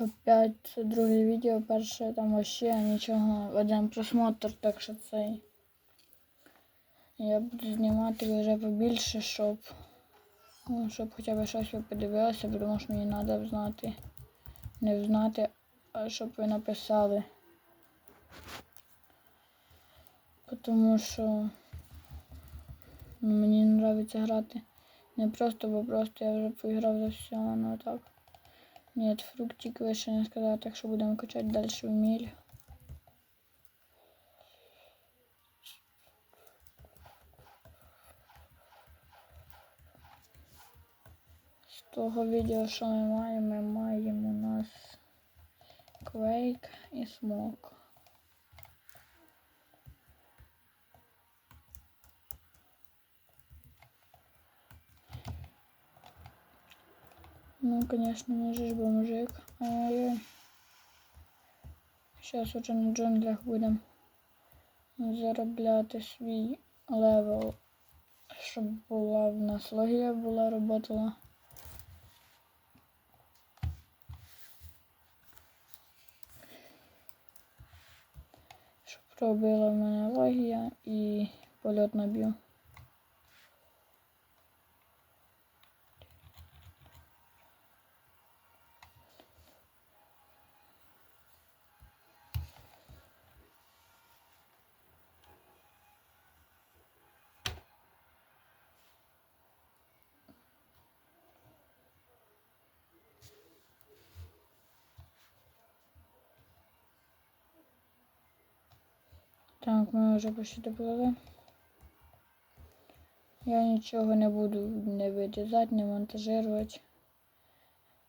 Опять друге відео, перше там вообще нічого, один просмотр, так що цей. Я буду знімати вже побільше, щоб, ну, щоб хоча б щось ви подивилися, тому що мені треба знати. Не знати, а щоб ви написали. Тому що ну, мені подобається грати. Не просто, бо просто я вже поіграв за все, ну так. Ні, фруктик ви не сказали, так що будемо качати далі в міль. З того відео, що ми маємо, ми маємо у нас Quake і Smoke. Ну, конечно, мы же ж бомжик. Ой-ой. Сейчас уже на джунглях будемо заробляти свій левел, щоб була в нас логія була, роботала. Щоб робила в мене логія і польот наб'ю. Так, ми вже почти доплили. Я нічого не буду не вирізати, не монтажувати.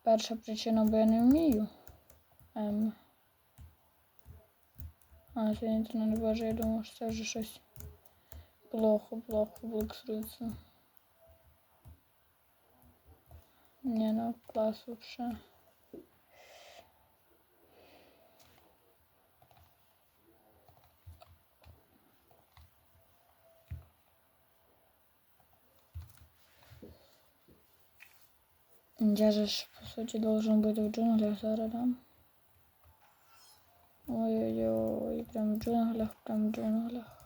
Перша причина, бо я не вмію. Ем. А, це інтернет боже, я думав, що це вже щось плохо, плохо блоксується. Не, ну клас вообще. Я же по сути, должен быть в джунглях зараз, да? Ой-ой-ой, прям в джунглях, прям в джунглях.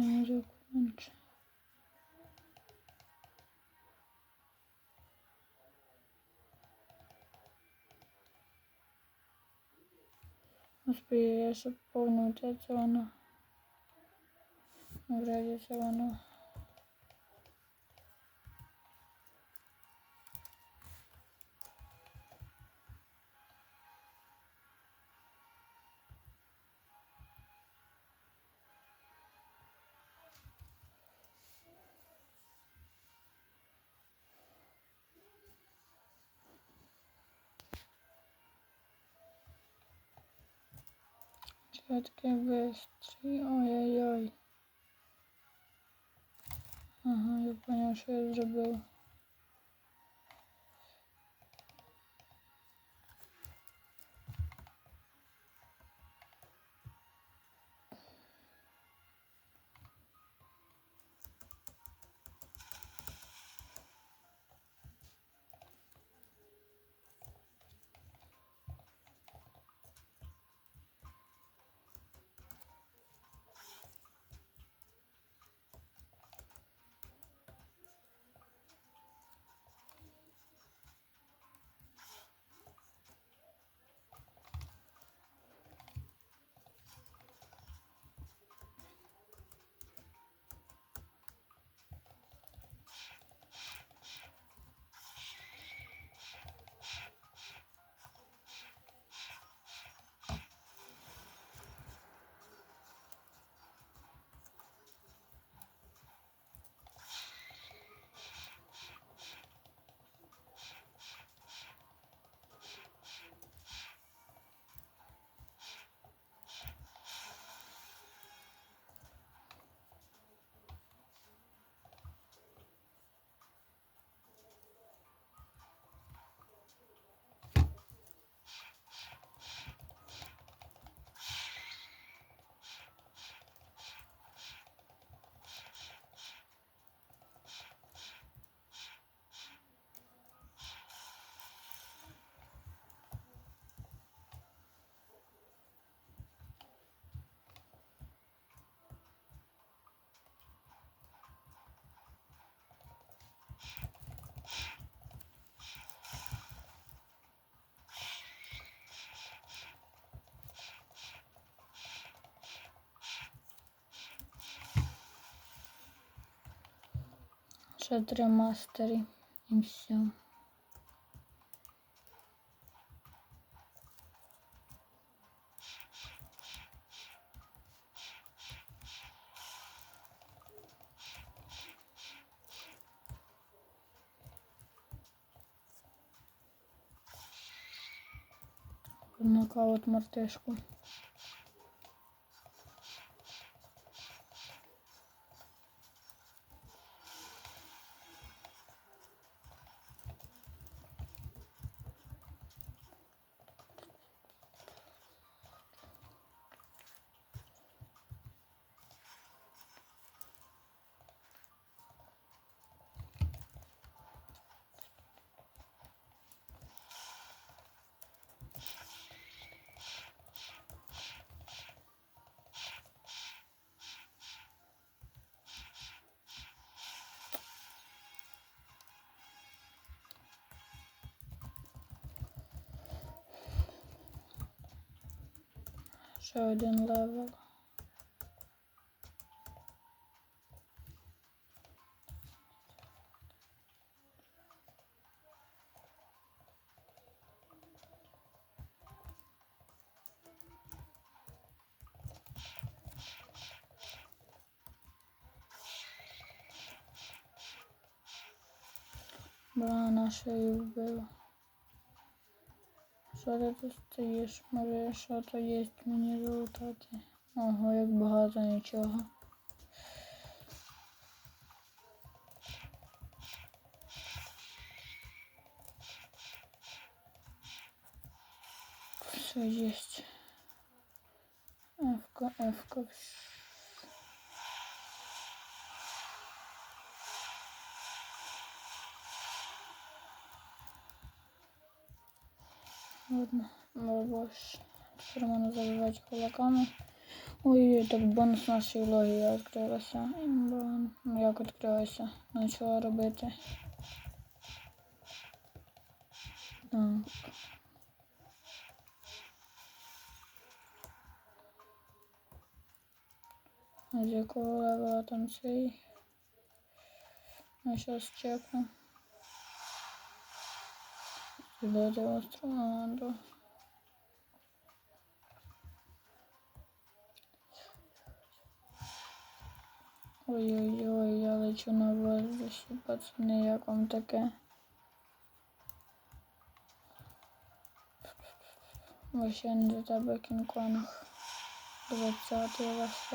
Я вже кончу. Господи, я ще повну це воно. Вроді це воно. Що таке бистрий? Ой-ой-ой. Ага, я понял, що я три мастері і все. Нокаут мартишку. Ще один левел. Бра, наша її вбила. Що ти тут стоїш? Може, що то є мені залутати? Ого, як багато нічого. Все есть. Эвка, эвка. Ладно, бабош. Тепер можна забивати кулаками. Ой, так бонус нашої логії відкрилася. Ну як відкрилася? Почала робити. Так. З якого левела там цей? Я зараз чекну. Надо. Ой-ой-ой, я лечу на воздусі, пацани, як вам таке? Вообще не до тебе кінг-конг. 20 вас.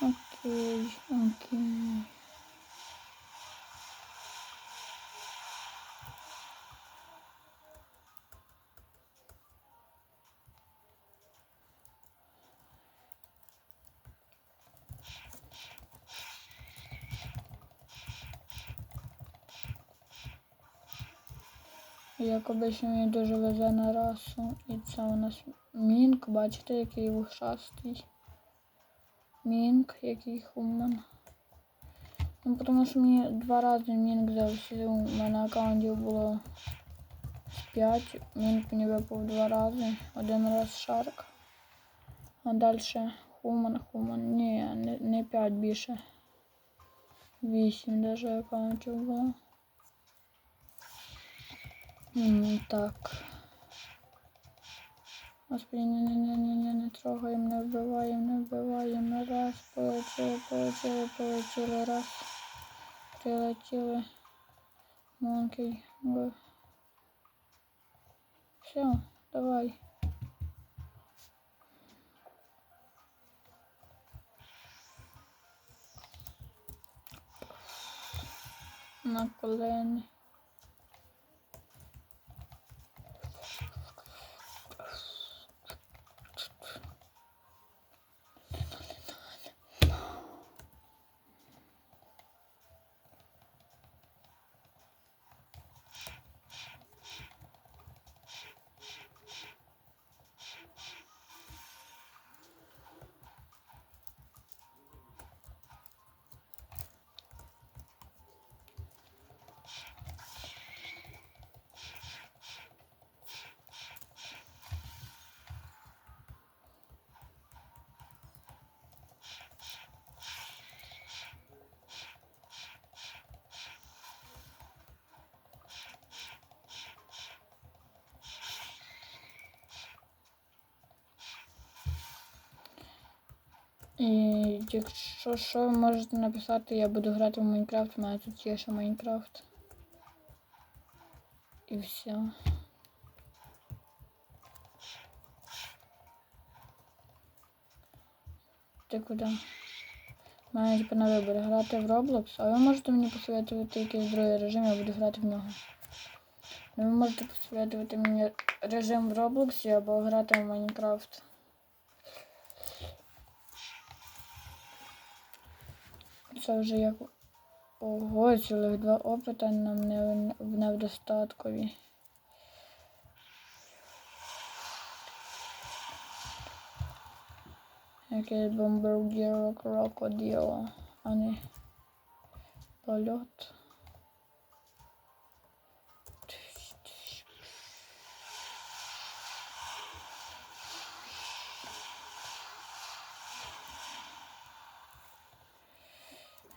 Окей, окей. Як обично мені дуже везе на расу. І це у нас мінк, бачите, який вушастий. Мінк, який хуман. Ну, тому що мені два рази мінк завжди у мене аккаунтів було 5. Мінк мені випав два рази. Один раз шарк. А далі хуман, хуман. Ні, не, не 5 більше. 8 навіть аккаунтів було. М, Так. Господи, не, не, не, не, не, трогаємо, не вбиваємо, не вбиваємо. Раз, полетіли, полетіли, полетіли, раз. Прилетіли. Монкий. Все, давай. На колени. І якщо що, можете написати, я буду грати в Майнкрафт, у мене тут є ще Майнкрафт. І все. Ти куди? У мене типу на вибір грати в Roblox, а ви можете мені посоветувати якийсь другий режим, я буду грати в нього. Ну, ви можете посоветувати мені режим в Roblox або грати в Майнкрафт. Це вже як ого, цілих два опита нам не, в недостаткові. Якийсь бомбардіро крокодило, а не польот.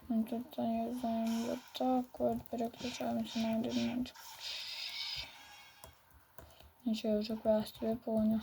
Тут заезжаем вот так вот, переключаемся на одиночку. Ничего, я уже квест выполнил.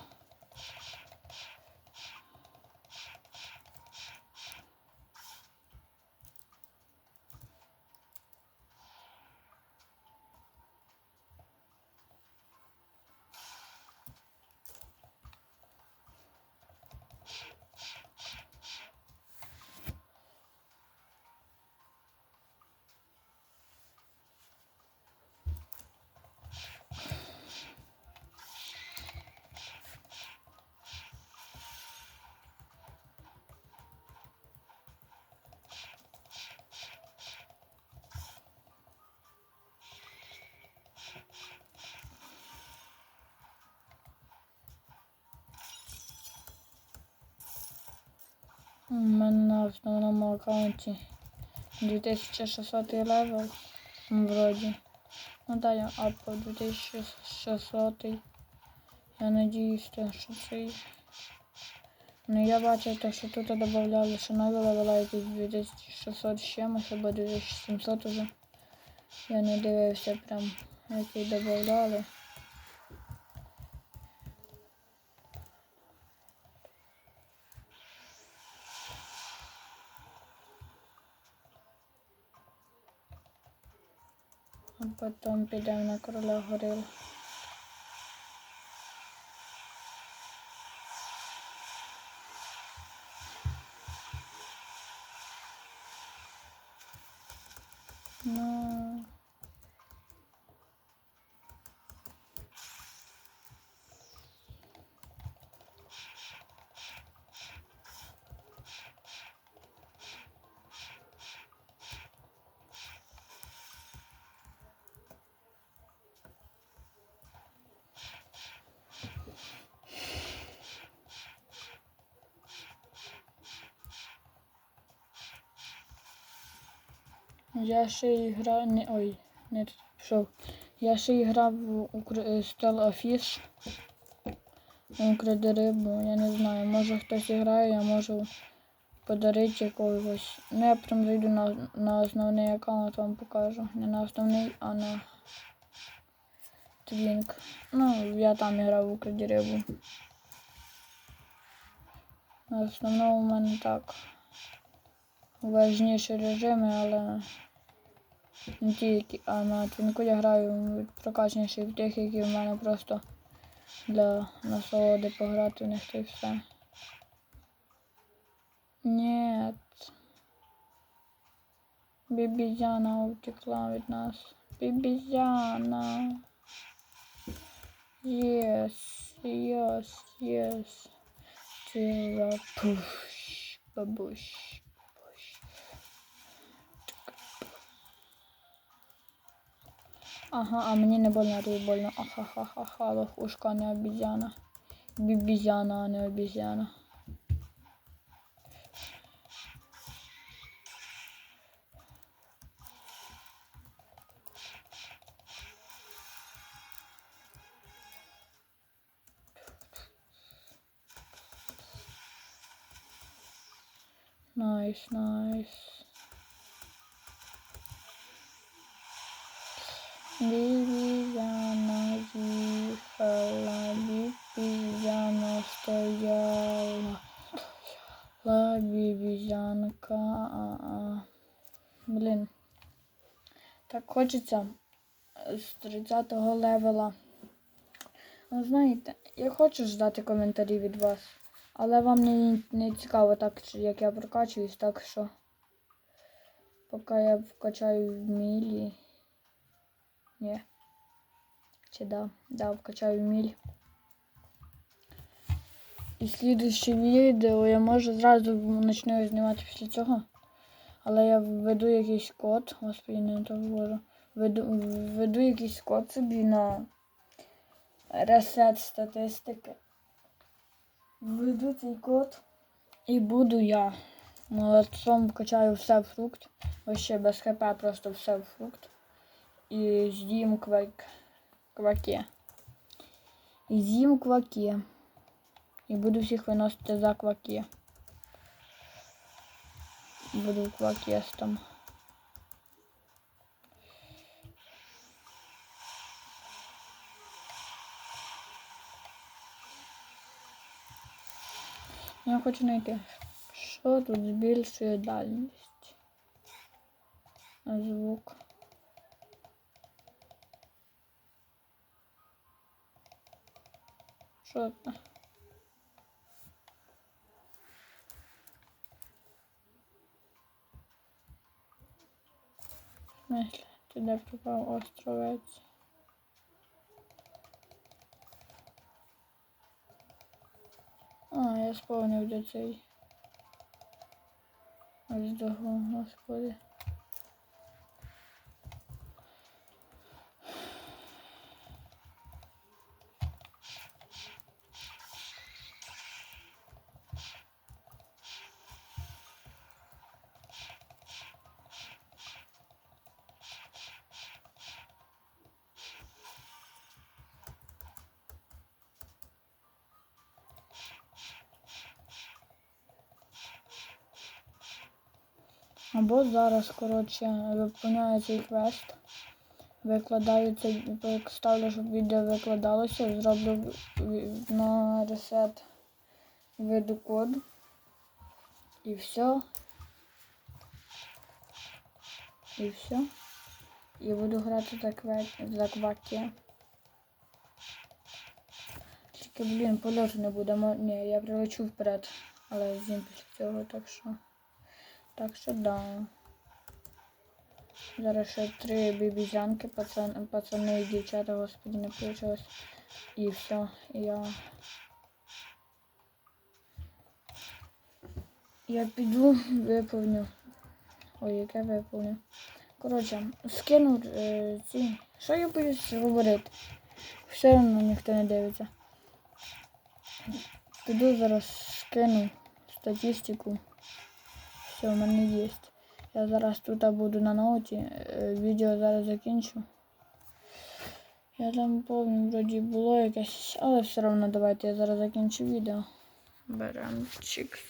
У мене на основному аккаунті 2600 левел. Вроді. Ну да, я апав 2600. Я надіюсь, то, що цей. Ну я бачив, то, що тут додавали, що нові левела якісь 2600 з чимось, або 2700 уже. Я не дивився прям, які додавали. А потім підемо на Я ще і грав, не, ой, не пішов. Я ще і грав в Stella Fish. Укради рибу, я не знаю, може хтось грає, я можу подарити якогось. Ну я прям зайду на, на основний аккаунт, вам покажу. Не на основний, а на Твінк. Ну, я там грав в Украді рибу. На основному у мене так. Важніші режими, але ті, які, а на твінку я граю прокачніші в тих, які в мене просто для насолоди пограти в них і все. Нет. Бібізяна утекла від нас. Бібізяна. Yes, yes, yes. Тіра пуш, бабуш. Ага, а мені не больно, а тобі больно. Ахахахаха, лохушка, не обізяна. Бібізяна, а не обізяна. Найс, найс. Бібізяна з'їхала, бібізяна стояла. Лабібізянка. А, а. Блін. Так хочеться з 30-го левела. Ну, знаєте, я хочу ждати коментарі від вас, але вам не, не цікаво так, як я прокачуюсь, так що поки я вкачаю в мілі. Ні. Чи да? Да, вкачаю міль. І слідуще відео я може зразу почну знімати після цього. Але я введу якийсь код. Господи, не то ввожу. Введу, якийсь код собі на ресет статистики. Введу цей код. І буду я. Молодцом вкачаю все фрукт. Вообще без хп просто все в фрукт. І з'їм квак... кваке. І з'їм кваке. І буду всіх виносити за кваки. Буду квакестом. Я хочу знайти, що тут збільшує дальність. Звук. Що це? В смысле? Ти де пропав островець? А, я сповнив де цей. Ось того, господи. Або зараз, коротше, виповняю цей квест. Викладаю цей, ставлю, щоб відео викладалося, зроблю на ресет введу код. І все. І все. І буду грати за, кве... за кваки. Тільки, блін, польоту не буде. Ні, я прилечу вперед. Але з'їм після цього, так що. Так що да. Зараз ще три бібізянки, пацан, пацани і дівчата, господи, не вийшло. І все, я. Я піду, виповню. Ой, яке виповню. Коротше, скину е, ці. Що я буду говорити? Все одно ніхто не дивиться. Піду зараз скину статистику. Все, у мене є. Я зараз тут буду на ноуті. е, Відео зараз закінчу. Я там помню, вроді було якесь, але все одно давайте я зараз закінчу відео. Берем чікс.